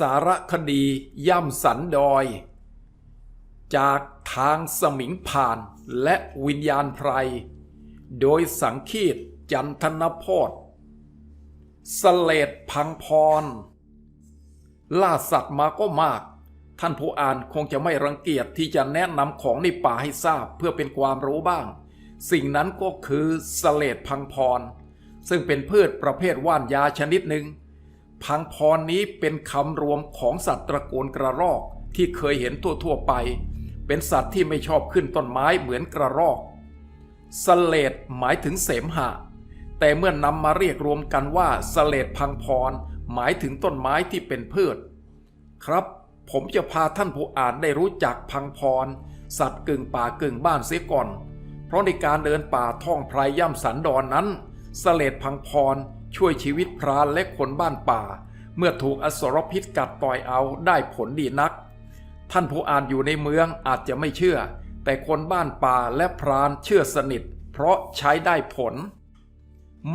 สารคดีย่ำสันดอย จากทางสมิงผ่านและวิญญาณไพร โดยสังคีตจันทนโพธสเลดพังพร ล่าสัตว์มาก็มาก ท่านผู้อ่านคงจะไม่รังเกียจที่จะแนะนำของในป่าให้ทราบเพื่อเป็นความรู้บ้าง สิ่งนั้นก็คือสเลดพังพร ซึ่งเป็นพืชประเภทว่านยาชนิดหนึ่ง พังพรนี้เป็นคำรวมของสัตว์ตระกูลกระรอกที่เคยเห็นทั่วๆไป เป็นสัตว์ที่ไม่ชอบขึ้นต้นไม้เหมือนกระรอกสเลดหมายถึงเสมหะ แต่เมื่อนำมาเรียกรวมกันว่าสเลดพังพรหมายถึงต้นไม้ที่เป็นพืช ครับ ผมจะพาท่านผู้อ่านได้รู้จักพังพร สัตว์กึ่งป่ากึ่งบ้านเสียก่อน เพราะในการเดินป่าท่องไพรย่ำสันดอนนั้นสเลดพังพร ช่วยชีวิตพรานและคนบ้านป่า เมื่อถูกอสรพิษกัดต่อยเอาได้ผลดีนัก ท่านผู้อ่านอยู่ในเมืองอาจจะไม่เชื่อ แต่คนบ้านป่าและพรานเชื่อสนิท เพราะใช้ได้ผล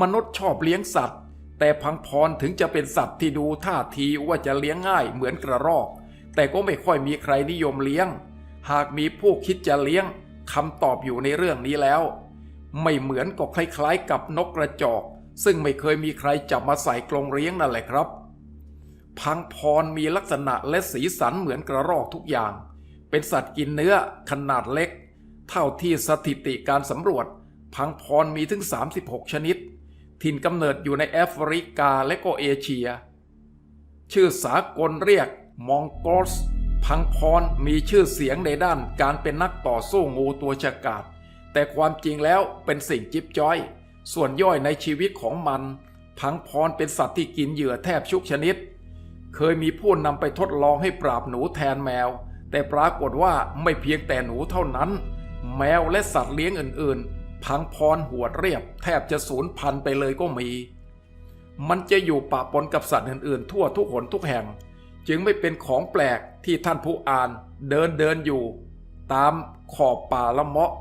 มนุษย์ชอบเลี้ยงสัตว์ แต่พังพรถึงจะเป็นสัตว์ที่ดูท่าทีว่าจะเลี้ยงง่ายเหมือนกระรอก แต่ก็ไม่ค่อยมีใครนิยมเลี้ยง หากมีผู้คิดจะเลี้ยงคำตอบอยู่ในเรื่องนี้แล้ว ไม่เหมือนก็คล้ายๆกับนกกระจอก ซึ่งไม่เคยมีใครจับมาใส่กรงเลี้ยงนั่นแหละครับ พังพรมีลักษณะและสีสันเหมือนกระรอกทุกอย่าง เป็นสัตว์กินเนื้อขนาดเล็ก เท่าที่สถิติการสำรวจ พังพรมีถึง 36 ชนิด ถิ่นกำเนิดอยู่ในแอฟริกาและก็เอเชีย ชื่อสากลเรียกมองโกสพังพรมีชื่อเสียงในด้านการเป็นนักต่อสู้งูตัวฉกาจแต่ความจริงแล้วเป็นสิ่งจิ๊บจ้อย ส่วนย่อยในชีวิตของมัน พังพรเป็นสัตว์ที่กินเหยื่อแทบทุกชนิด เคยมีผู้นำไปทดลองให้ปราบหนูแทนแมว แต่ปรากฏว่าไม่เพียงแต่หนูเท่านั้น แมวและสัตว์เลี้ยงอื่นๆ พังพรหัวเรียบ แทบจะสูญพันธุ์ไปเลยก็มี มันจะอยู่ปะปนกับสัตว์อื่นๆ ทั่วทุกหนทุกแห่ง จึงไม่เป็นของแปลกที่ท่านผู้อ่านเดินเดินอยู่ ตามขอบป่าละเมาะ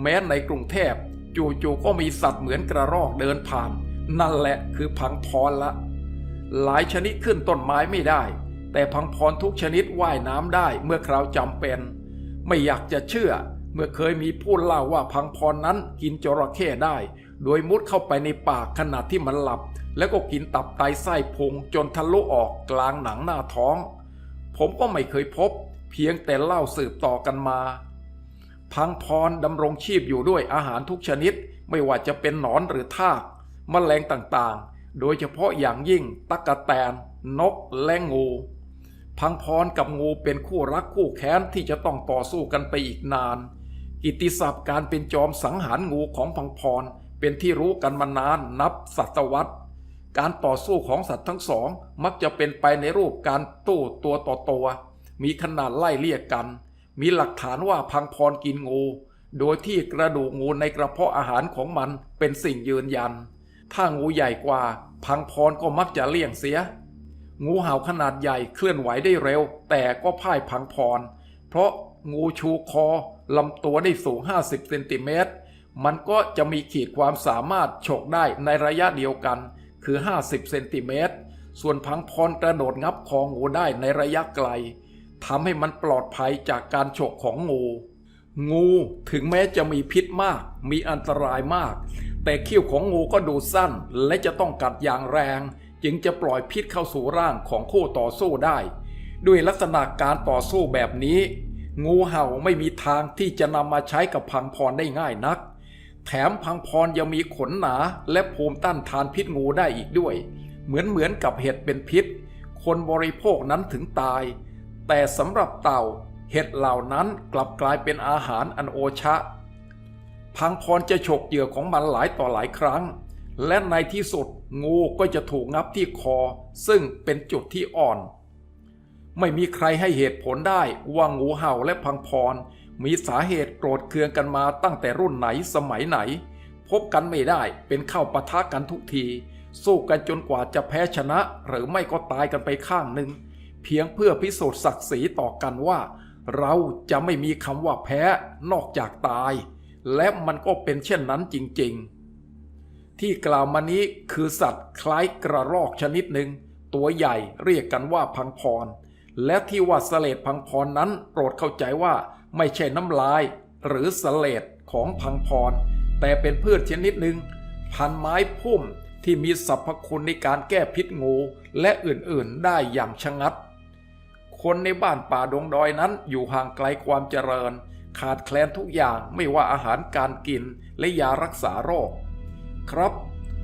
แม้ในกรุงเทพ จู่ๆก็มีสัตว์เหมือนกระรอกเดินผ่าน นั่นแหละคือพังพรละ หลายชนิดขึ้นต้นไม้ไม่ได้ แต่พังพรทุกชนิดว่ายน้ำได้เมื่อคราวจำเป็น ไม่อยากจะเชื่อเมื่อเคยมีผู้เล่าว่าพังพรนั้นกินจระเข้ได้ โดยมุดเข้าไปในปากขณะที่มันหลับ แล้วก็กินตับไตไส้พุงจนทะลุออกกลางหนังหน้าท้อง ผมก็ไม่เคยพบ เพียงแต่เล่าสืบต่อกันมา พังพรดำรงชีพอยู่ด้วยอาหารทุกชนิด ไม่ว่าจะเป็นหนอนหรือทากแมลงต่างๆ โดยเฉพาะอย่างยิ่งตั๊กแตน นกและงู พังพรกับงูเป็นคู่รักคู่แค้นที่จะต้องต่อสู้กันไปอีกนาน กิตติศัพท์การเป็นจอมสังหารงูของพังพรเป็นที่รู้กันมานานนับศตวรรษการต่อสู้ของสัตว์ทั้งสองมักจะเป็นไปในรูปการตู้ตัวต่อตัว มีขนาดไล่เลี่ยกัน มีหลักฐานว่าพังพรกินงู โดยที่กระดูกงูในกระเพาะอาหารของมันเป็นสิ่งยืนยัน ถ้างูใหญ่กว่า พังพรก็มักจะเลี่ยงเสีย งูเห่าขนาดใหญ่เคลื่อนไหวได้เร็ว แต่ก็พ่ายพังพร เพราะงูชูคอลำตัวได้สูง 50เซนติเมตร มันก็จะมีขีดความสามารถฉกได้ในระยะเดียวกัน คือ 50เซนติเมตร ส่วนพังพรกระโดดงับคองูได้ในระยะไกล ทำให้มันปลอดภัยจากการฉกของงู งูถึงแม้จะมีพิษมาก มีอันตรายมาก แต่เขี้ยวของงูก็ดูสั้น และจะต้องกัดอย่างแรง จึงจะปล่อยพิษเข้าสู่ร่างของคู่ต่อสู้ได้ ด้วยลักษณะการต่อสู้แบบนี้ งูเห่าไม่มีทางที่จะนำมาใช้กับพังพรได้ง่ายนัก แถมพังพรยังมีขนหนาและภูมิต้านทานพิษงูได้อีกด้วย เหมือนเหมือนกับเห็ดเป็นพิษ คนบริโภคนั้นถึงตาย แต่สำหรับเต่าเห็ดเหล่านั้นกลับกลายเป็นอาหารอันโอชะ พังพรจะฉกเหยื่อของมันหลายต่อหลายครั้ง และในที่สุดงูก็จะถูกงับที่คอ ซึ่งเป็นจุดที่อ่อน ไม่มีใครให้เหตุผลได้ว่างูเห่าและพังพรมีสาเหตุโกรธเคืองกันมาตั้งแต่รุ่นไหนสมัยไหน พบกันไม่ได้เป็นเข้าปะทะกันทุกที สู้กันจนกว่าจะแพ้ชนะ หรือไม่ก็ตายกันไปข้างหนึ่ง เพียงเพื่อพิสูจน์ศักดิ์ศรีต่อกันว่า เราจะไม่มีคำว่าแพ้นอกจากตาย และมันก็เป็นเช่นนั้นจริงๆ ที่กล่าวมานี้คือสัตว์คล้ายกระรอกชนิดหนึ่ง ตัวใหญ่เรียกกันว่าพังพร และที่ว่าสเลดพังพรนั้นโปรดเข้าใจว่าไม่ใช่น้ำลาย หรือสเลดของพังพร แต่เป็นพืชชนิดหนึ่งพันไม้พุ่มที่มีสรรพคุณในการแก้พิษงูและอื่นๆ ได้อย่างชะงัด คนในบ้านป่าดงดอยนั้นอยู่ห่างไกลความเจริญ ขาดแคลนทุกอย่างไม่ว่าอาหารการกินและยารักษาโรค ครับ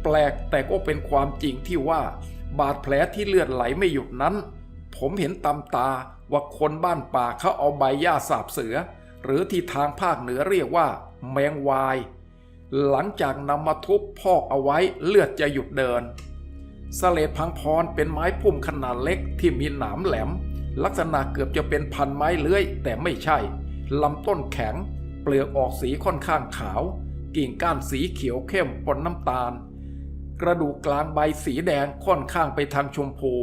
แปลกแต่ก็เป็นความจริงที่ว่า บาดแผลที่เลือดไหลไม่หยุดนั้น ผมเห็นตำตาว่าคนบ้านป่าเขาเอาใบหญ้าสาบเสือ หรือที่ทางภาคเหนือเรียกว่า แมงวาย หลังจากนำมาทุบพอกเอาไว้เลือดจะหยุดเดินสเลดพังพรเป็นไม้พุ่มขนาดเล็กที่มีหนามแหลม ลักษณะเกือบจะเป็นพันไม้เลื้อย แต่ไม่ใช่ ลำต้นแข็ง เปลือกออกสีค่อนข้างขาว กิ่งก้านสีเขียวเข้มปนน้ำตาล กระดูกกลางใบสีแดงค่อนข้างไปทางชมพู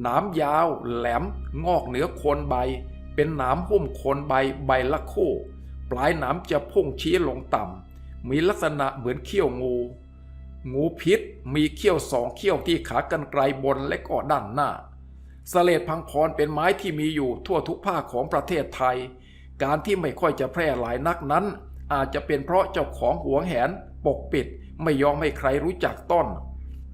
หนามยาว แหลม งอกเหนือโคนใบ เป็นหนามหุ้มโคนใบใบละคู่ ปลายหนามจะพุ่งชี้ลงต่ำ มีลักษณะเหมือนเขี้ยวงูงูพิษมีเขี้ยวสองเขี้ยวที่ขากรรไกรบนและก็ด้านหน้า สเลดพังพรเป็นไม้ที่มีอยู่ทั่วทุกภาคของประเทศไทย การที่ไม่ค่อยจะแพร่หลายนักนั้น อาจจะเป็นเพราะเจ้าของหวงแหน ปกปิด ไม่ยอมให้ใครรู้จักต้น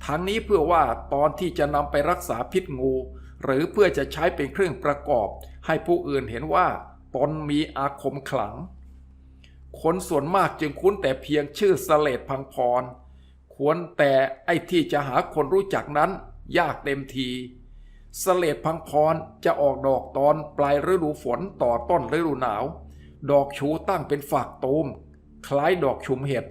ทั้งนี้เพื่อว่าตอนที่จะนำไปรักษาพิษงู หรือเพื่อจะใช้เป็นเครื่องประกอบ ให้ผู้อื่นเห็นว่าตนมีอาคมขลัง คนส่วนมากจึงคุ้นแต่เพียงชื่อสเลดพังพร ควรแต่ไอ้ที่จะหาคนรู้จักนั้น ยากเต็มที สเลดพังพรจะออกดอกตอนปลายฤดูฝนต่อต้นฤดูหนาว ดอกชูตั้งเป็นฝักตูมคล้ายดอกชุมเห็ด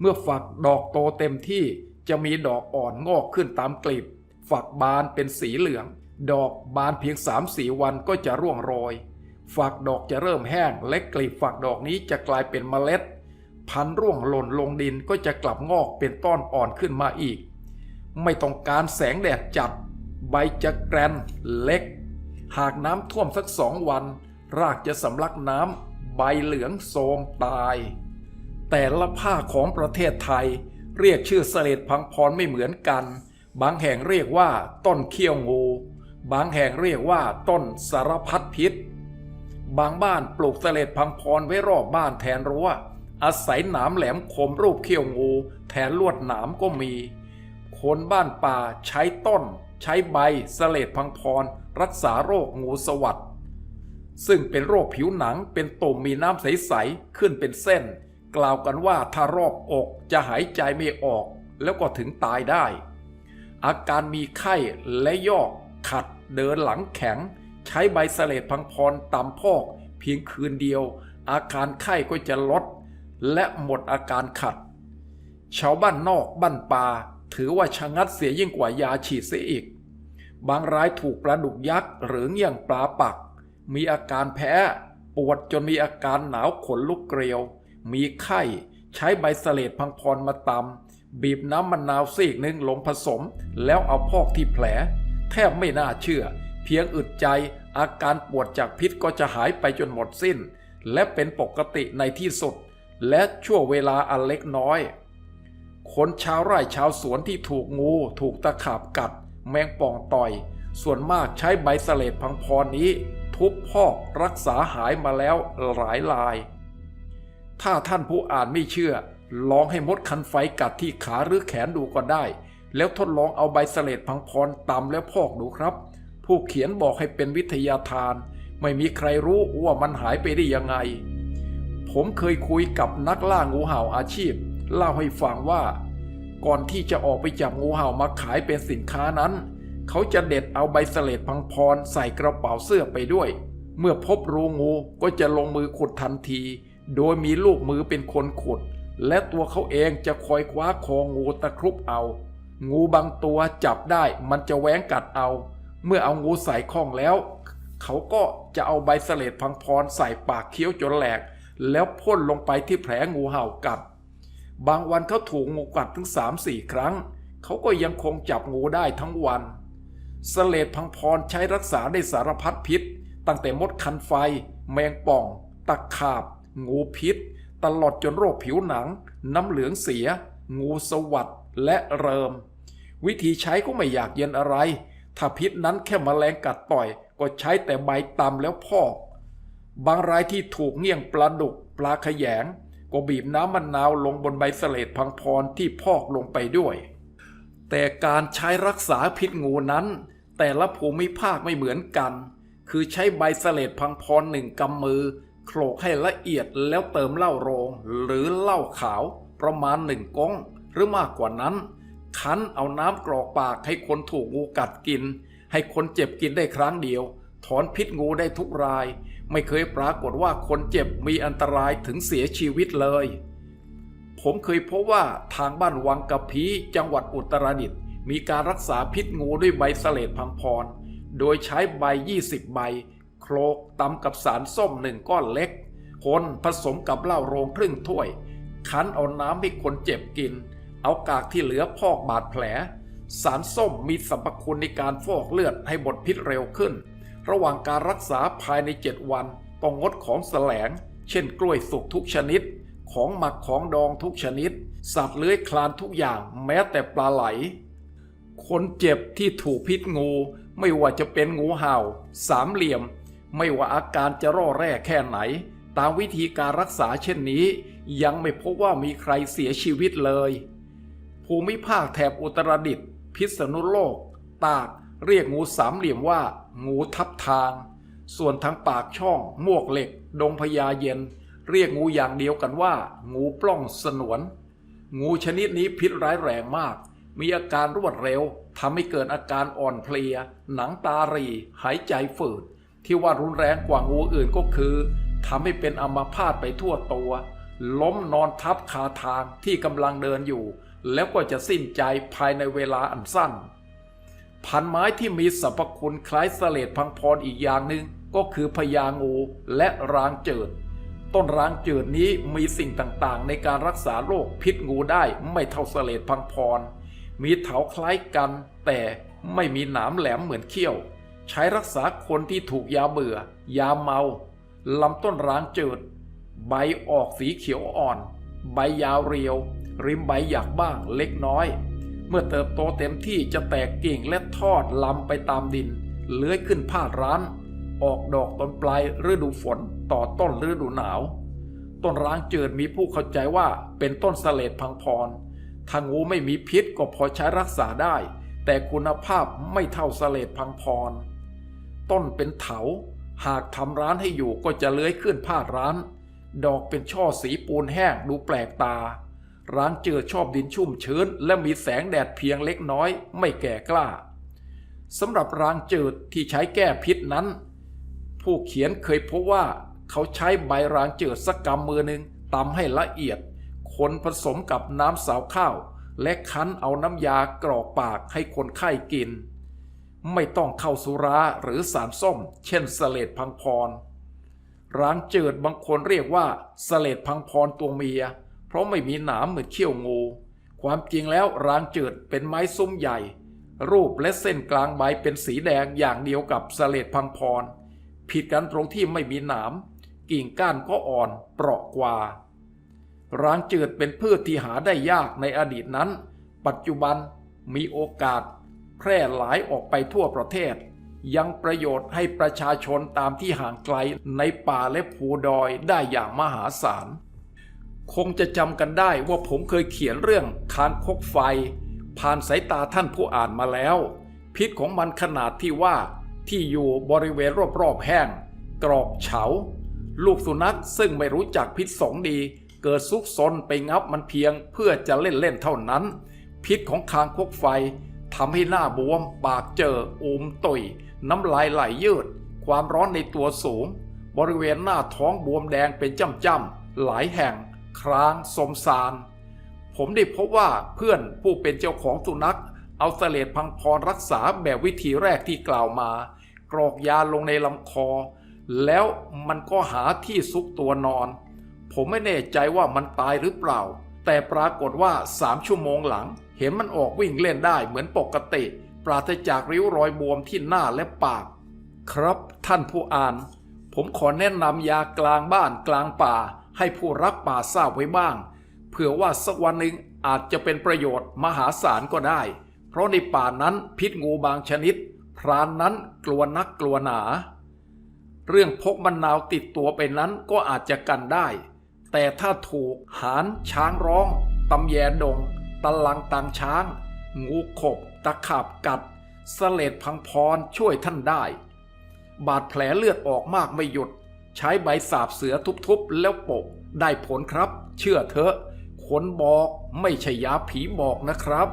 เมื่อฝักดอกโตเต็มที่จะมีดอกอ่อนงอกขึ้นตามกลีบ ฝักบานเป็นสีเหลือง ดอกบานเพียงสามสี่วันก็จะร่วงโรย ฝักดอกจะเริ่มแห้งและกลีบฝักดอกนี้จะกลายเป็นเมล็ด พันร่วงหล่นลงดินก็จะกลับงอกเป็นต้นอ่อนขึ้นมาอีก ไม่ต้องการแสงแดดจัด ใบจะแกรนเล็ก หากน้ำท่วมสักสองวัน รากจะสำลักน้ำใบเหลืองโทมตาย แต่ละภาคของประเทศไทย เรียกชื่อเสลดพังพรไม่เหมือนกัน บางแห่งเรียกว่าต้นเขี้ยวงู บางแห่งเรียกว่าต้นสารพัดพิษ บางบ้านปลูกเสลดพังพรไว้รอบบ้านแทนรั้วอาศัยหนามแหลมคมรูปเขี้ยวงู แทนลวดหนามก็มี คนบ้านป่าใช้ต้น ใช้ใบเสลดพังพร รักษาโรคงูสวัดซึ่งเป็นโรคผิวหนังเป็นตุ่มมีน้ำใส ๆ ขึ้นเป็นเส้น กล่าวกันว่าถ้ารอบอกจะหายใจไม่ออก แล้วก็ถึงตายได้ อาการมีไข้และยอก ขัดเดินหลังแข็ง ใช้ใบเสลดพังพรตำพอก เพียงคืนเดียว อาการไข้ก็จะลด และหมดอาการขัด ชาวบ้านนอกบ้านป่า ถือว่าชะงัดเสียยิ่งกว่ายาฉีดเสียอีก บางรายถูกปลาดุกยักษ์หรือเงี้ยงปลาปัก มีอาการแพ้ ปวดจนมีอาการหนาวขนลุกเกลียว มีไข้ ใช้ใบเสลดพังพรมาตำบีบน้ำมะนาวซีกหนึ่งลงผสม แล้วเอาพอกที่แผล แทบไม่น่าเชื่อ เพียงอึดใจอาการปวดจากพิษก็จะหายไปจนหมดสิ้น และเป็นปกติในที่สุด และชั่วเวลาอันเล็กน้อย คนชาวไร่ชาวสวนที่ถูกงู ถูกตะขาบกัด แมงป่องต่อย ส่วนมากใช้ใบเสลดพังพรนี้ ทุบพอกรักษาหายมาแล้วหลายลาย ถ้าท่านผู้อ่านไม่เชื่อ ลองให้มดคันไฟกัดที่ขาหรือแขนดูก็ได้ แล้วทดลองเอาใบเสลดพังพรตำแล้วพอกดูครับ ผู้เขียนบอกให้เป็นวิทยาทาน ไม่มีใครรู้ว่ามันหายไปได้ยังไง ผมเคยคุยกับนักล่างูเห่าอาชีพ เล่าให้ฟังว่า ก่อนที่จะออกไปจับงูเห่ามาขายเป็นสินค้านั้น เขาจะเด็ดเอาใบเสลดพังพรใส่กระเป๋าเสื้อไปด้วย เมื่อพบรูงูก็จะลงมือขุดทันที โดยมีลูกมือเป็นคนขุด และตัวเขาเองจะคอยคว้าคองูตะครุบเอา งูบางตัวจับได้มันจะแหวงกัดเอา เมื่อเอางูใส่ข้องแล้วเขาก็จะเอาใบเสลดพังพรใส่ปากเคี้ยวจนแหลก แล้วพ่นลงไปที่แผลงูเห่ากัด บางวันเขาถูกงูกัดถึงสามสี่ครั้ง เขาก็ยังคงจับงูได้ทั้งวันสเสลดพังพรใช้รักษาได้สารพัดพิษ ตั้งแต่มดคันไฟ แมงป่อง ตะขาบ งูพิษ ตลอดจนโรคผิวหนัง น้ำเหลืองเสีย งูสวัดและเริม วิธีใช้ก็ไม่อยากเย็นอะไร ถ้าพิษนั้นแค่มแมลงกัดต่อยก็ใช้แต่ใบตำแล้วพอก บางรายที่ถูกเงี้ยงปลาดุก ปลาขยง ก็บีบน้ำมะนนาวลงบนใบเสลดพังพรที่พอกลงไปด้วย แต่การใช้รักษาพิษงูนั้น แต่ละภูมิภาคไม่เหมือนกัน คือใช้ใบเสลดพังพรหนึ่งกำมือโขลกให้ละเอียดแล้วเติมเหล้าโรง หรือเหล้าขาวประมาณหนึ่งก้งหรือมากกว่านั้น คั้นเอาน้ำกรอกปากให้คนถูกงูกัดกิน ให้คนเจ็บกินได้ครั้งเดียว ถอนพิษงูได้ทุกราย ไม่เคยปรากฏว่าคนเจ็บมีอันตรายถึงเสียชีวิตเลย ผมเคยพบว่าทางบ้านวังกะพีจังหวัดอุตรดิตถ์มีการรักษาพิษงูด้วยใบเสลดพังพร โดยใช้ใบ 20 ใบ โคลกตำกับสารส้มหนึ่งก้อนเล็ก คนผสมกับเหล้าโรงครึ่งถ้วย คั้นเอาน้ำให้คนเจ็บกิน เอากากที่เหลือพอกบาดแผล สารส้มมีสรรพคุณในการฟอกเลือดให้บดพิษเร็วขึ้น ระหว่างการรักษาภายใน 7 วัน ต้องงดของแสลง เช่นกล้วยสุกทุกชนิด ของหมักของดองทุกชนิด สัตว์เลื้อยคลานทุกอย่างแม้แต่ปลาไหล คนเจ็บที่ถูกพิษงู ไม่ว่าจะเป็นงูเห่า สามเหลี่ยม ไม่ว่าอาการจะร่อแร่แค่ไหน ตามวิธีการรักษาเช่นนี้ ยังไม่พบว่ามีใครเสียชีวิตเลย ภูมิภาคแถบอุตรดิตถ์พิษณุโลก ตาก เรียกงูสามเหลี่ยมว่า งูทับทาง ส่วนทางปากช่องมวกเหล็ก ดงพญาเย็น เรียกงูอย่างเดียวกันว่า งูปล้องสนวน งูชนิดนี้พิษร้ายแรงมาก มีอาการรวดเร็วทำให้เกิดอาการอ่อนเพลีย หนังตาหรีหายใจฝืด ที่ว่ารุนแรงกว่างูอื่นก็คือทำให้เป็นอัมพาตไปทั่วตัว ล้มนอนทับคาทางที่กำลังเดินอยู่ แล้วก็จะสิ้นใจภายในเวลาอันสั้น พันไม้ที่มีสรรพคุณคล้ายเสลดพังพรอีกอย่างหนึ่งก็คือพญางูและรางเจิด ต้นรางเจิดนี้มีสิ่งต่างๆ ในการรักษาโรคพิษงูได้ไม่เท่าเสลดพังพร มีเถาคล้ายกัน แต่ไม่มีหนามแหลมเหมือนเขี้ยว ใช้รักษาคนที่ถูกยาเบื่อ ยาเมาลำต้นรางเจิด ใบออกสีเขียวอ่อน ใบยาวเรียว ริมใบหยักบ้างเล็กน้อย เมื่อเติบโตเต็มที่จะแตกกิ่งและทอดลำไปตามดิน เลื้อยขึ้นผ้าร้าน ออกดอกตอนปลายฤดูฝนต่อต้นฤดูหนาว ต้นร้างเจิดมีผู้เข้าใจว่าเป็นต้นสเสลดพังพรถ้างูไม่มีพิษก็พอใช้รักษาได้ แต่คุณภาพไม่เท่าสเสลดพังพร ต้นเป็นเถา หากทำร้านให้อยู่ก็จะเลื้อยขึ้นผ้าร้าน ดอกเป็นช่อสีปูนแห้งดูแปลกตา ร้างเจอชอบดินชุ่มชื้น และมีแสงแดดเพียงเล็กน้อยไม่แก่กล้าสำหรับรางจืดที่ใช้แก้พิษนั้น ผู้เขียนเคยพบว่าเขาใช้ใบรางจืดสักกำมือหนึ่งตำให้ละเอียดคนผสมกับน้ำสาวข้าว และคั้นเอาน้ำยากรอกปากให้คนไข้กิน ไม่ต้องเข้าสุราหรือสารส้ม เช่นสเลดพังพรร้างจืดบางคนเรียกว่าสเลดพังพรตัวเมีย เพราะไม่มีหนามเหมือนเขี้ยวงู ความจริงแล้วรางจืดเป็นไม้ซุ้มใหญ่ รูปและเส้นกลางใบเป็นสีแดงอย่างเดียวกับสเลดพังพร ผิดกันตรงที่ไม่มีหนาม กิ่งก้านก็อ่อนเปราะกว่า รางจืดเป็นพืชที่หาได้ยากในอดีตนั้น ปัจจุบันมีโอกาส แพร่หลายออกไปทั่วประเทศ ยังประโยชน์ให้ประชาชนตามที่ห่างไกลในป่าและภูดอยได้อย่างมหาศาล คงจะจำกันได้ว่าผมเคยเขียนเรื่องคางคกไฟ ผ่านสายตาท่านผู้อ่านมาแล้ว พิษของมันขนาดที่ว่าที่อยู่บริเวณรอบๆแห้ง กรอบเฉา ลูกสุนัขซึ่งไม่รู้จักพิษสงดี เกิดซุกซนไปงับมันเพียงเพื่อจะเล่นๆเท่านั้น พิษของคางคกไฟทำให้หน้าบวม ปากเจออูมตุยน้ำลายไหลยืด ความร้อนในตัวสูง บริเวณหน้าท้องบวมแดงเป็นจ้ำๆหลายแห่ง ครางสมสาร ผมได้พบว่าเพื่อนผู้เป็นเจ้าของสุนัข เอาเสลดพังพรรักษาแบบวิธีแรกที่กล่าวมา กรอกยาลงในลำคอ แล้วมันก็หาที่ซุกตัวนอน ผมไม่แน่ใจว่ามันตายหรือเปล่า แต่ปรากฏว่าสามชั่วโมงหลัง เห็นมันออกวิ่งเล่นได้เหมือนปกติ ปราศจากริ้วรอยบวมที่หน้าและปาก ครับท่านผู้อ่าน ผมขอแนะนำยากลางบ้านกลางป่า ให้ผู้รักป่าทราบไว้บ้าง เผื่อว่าสักวันหนึ่งอาจจะเป็นประโยชน์มหาศาลก็ได้ เพราะในป่านั้นพิษงูบางชนิด พรานนั้นกลัวนักกลัวหนา เรื่องพกมะนาวติดตัวไปนั้นก็อาจจะกันได้ แต่ถ้าถูกหานช้างร้องตำแยดงตะลังตังช้าง งูขบ ตะขาบกัดสเลดพังพรช่วยท่านได้ บาดแผลเลือดออกมากไม่หยุด ใช้ใบสาบเสือทุบๆ แล้วโปะได้ผลครับ เชื่อเถอะคนบอกไม่ใช่ยาผีบอกนะครับ